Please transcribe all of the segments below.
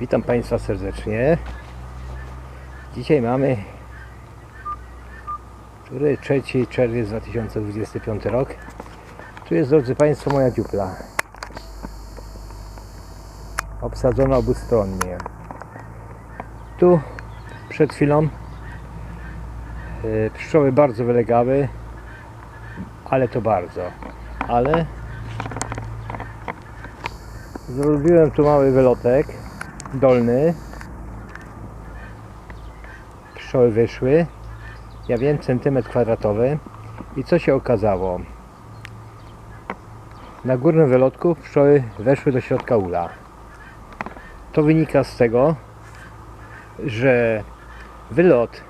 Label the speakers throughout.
Speaker 1: Witam Państwa serdecznie. Dzisiaj mamy który 3 czerwiec 2025 rok. Tu jest, drodzy Państwo, moja dziupla. Obsadzona obustronnie. Tu przed chwilą y, pszczoły bardzo wylegały, ale to bardzo. Ale zrobiłem tu mały wylotek dolny. Pszczoły wyszły. Ja wiem, centymetr kwadratowy. I co się okazało? Na górnym wylotku pszczoły weszły do środka ula. To wynika z tego, że wylot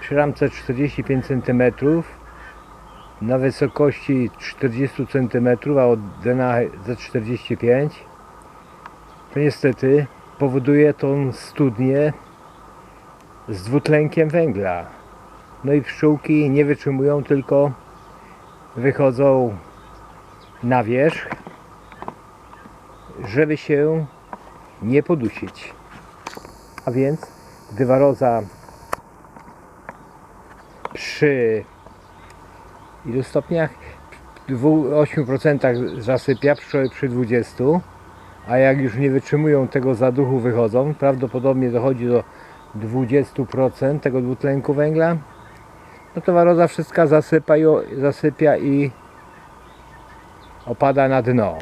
Speaker 1: przy ramce 45 cm na wysokości 40 cm, a od dna ze 45 to niestety powoduje tą studnię z dwutlenkiem węgla. No i pszczółki nie wytrzymują, tylko wychodzą na wierzch, żeby się nie podusić. A więc gdy waroza przy ilu stopniach? W 8% zasypia, pszczoły przy 20, a jak już nie wytrzymują tego zaduchu, wychodzą. Prawdopodobnie dochodzi do 20% tego dwutlenku węgla. No to waroza wszystka zasypa zasypia i opada na dno.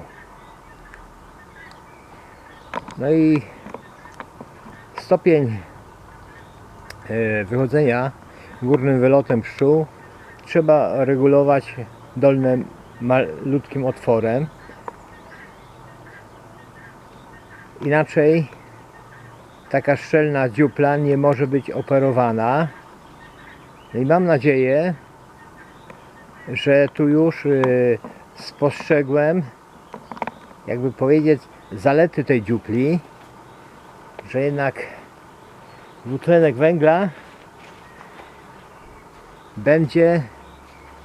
Speaker 1: No i stopień e, wychodzenia górnym wylotem pszczół trzeba regulować dolnym malutkim otworem. Inaczej taka szczelna dziupla nie może być operowana. No i mam nadzieję, że tu już y, spostrzegłem, jakby powiedzieć, zalety tej dziupli, że jednak dwutlenek węgla będzie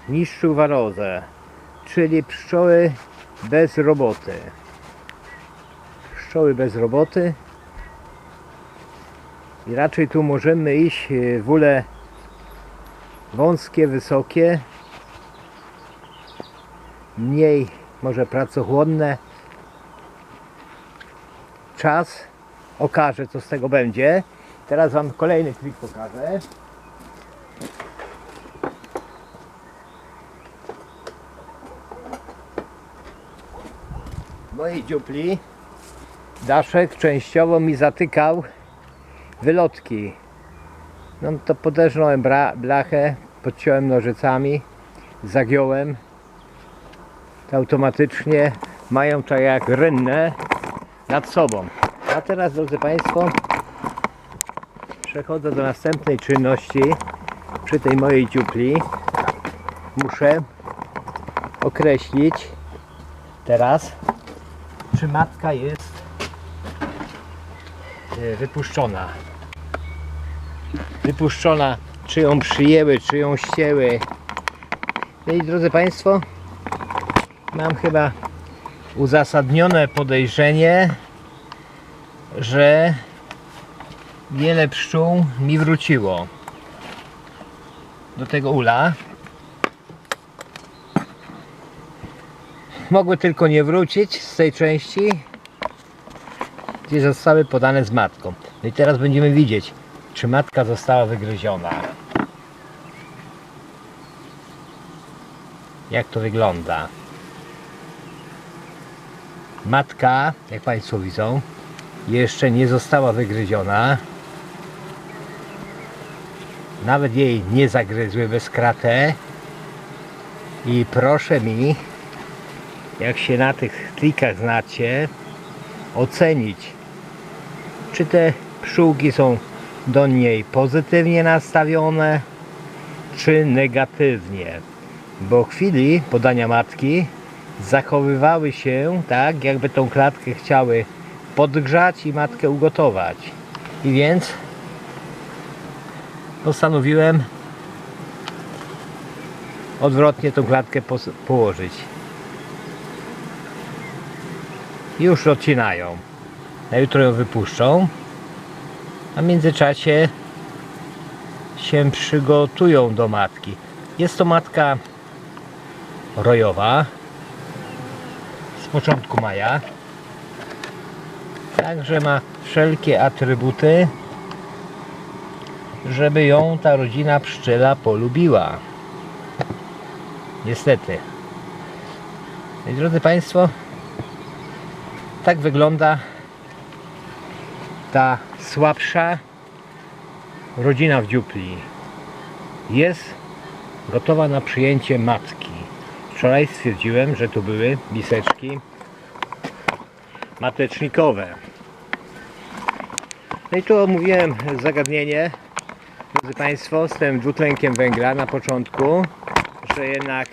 Speaker 1: niszczył warozę, czyli pszczoły bez roboty. Pszczoły bez roboty i raczej tu możemy iść e, w ule wąskie, wysokie, mniej może pracochłonne. Czas okaże, co z tego będzie. Teraz Wam kolejny trik pokażę. mojej dziupli daszek częściowo mi zatykał wylotki. No to poderżnąłem blachę, podciąłem nożycami, zagiąłem. To automatycznie mają tak jak rynnę nad sobą. A teraz, drodzy Państwo, przechodzę do następnej czynności przy tej mojej dziupli. Muszę określić teraz czy matka jest wypuszczona. Wypuszczona, czy ją przyjęły, czy ją ścięły. No i drodzy Państwo, mam chyba uzasadnione podejrzenie, że wiele pszczół mi wróciło do tego ula. mogły tylko nie wrócić z tej części, gdzie zostały podane z matką. No i teraz będziemy widzieć, czy matka została wygryziona. Jak to wygląda? Matka, jak Państwo widzą, jeszcze nie została wygryziona. Nawet jej nie zagryzły bez kratę. I proszę mi jak się na tych klikach znacie, ocenić, czy te pszczółki są do niej pozytywnie nastawione, czy negatywnie. Bo w chwili podania matki zachowywały się tak, jakby tą klatkę chciały podgrzać i matkę ugotować. I więc postanowiłem odwrotnie tą klatkę położyć. już odcinają. Na jutro ją wypuszczą. A w międzyczasie się przygotują do matki. Jest to matka rojowa z początku maja. Także ma wszelkie atrybuty, żeby ją ta rodzina pszczela polubiła. Niestety. Drodzy Państwo, tak wygląda ta słabsza rodzina w dziupli. Jest gotowa na przyjęcie matki. Wczoraj stwierdziłem, że tu były miseczki matecznikowe. No i tu omówiłem zagadnienie, drodzy Państwo, z tym dwutlenkiem węgla na początku, że jednak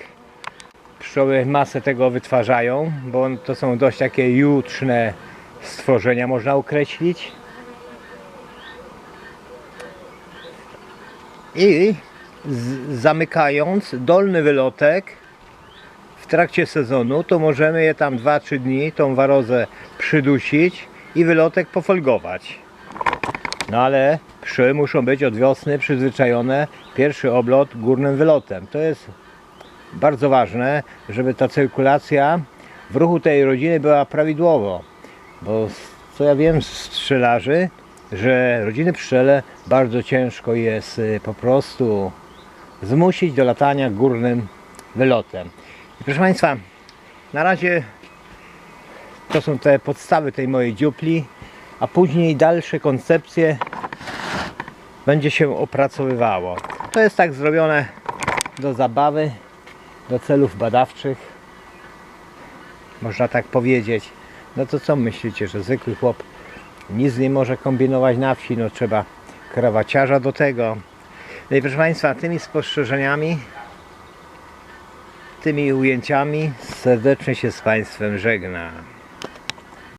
Speaker 1: pszczoły masę tego wytwarzają, bo to są dość takie jutrzne stworzenia, można określić. I zamykając dolny wylotek w trakcie sezonu, to możemy je tam 2-3 dni, tą warozę przydusić i wylotek pofolgować. No ale pszczoły muszą być od wiosny przyzwyczajone pierwszy oblot górnym wylotem. To jest bardzo ważne, żeby ta cyrkulacja w ruchu tej rodziny była prawidłowo. Bo co ja wiem z pszczelarzy, że rodziny pszczele bardzo ciężko jest y, po prostu zmusić do latania górnym wylotem. I proszę Państwa, na razie to są te podstawy tej mojej dziupli, a później dalsze koncepcje będzie się opracowywało. To jest tak zrobione do zabawy, do celów badawczych, można tak powiedzieć. No to co myślicie, że zwykły chłop nic nie może kombinować na wsi, no trzeba krawaciarza do tego. No i proszę Państwa, tymi spostrzeżeniami, tymi ujęciami serdecznie się z Państwem żegnam.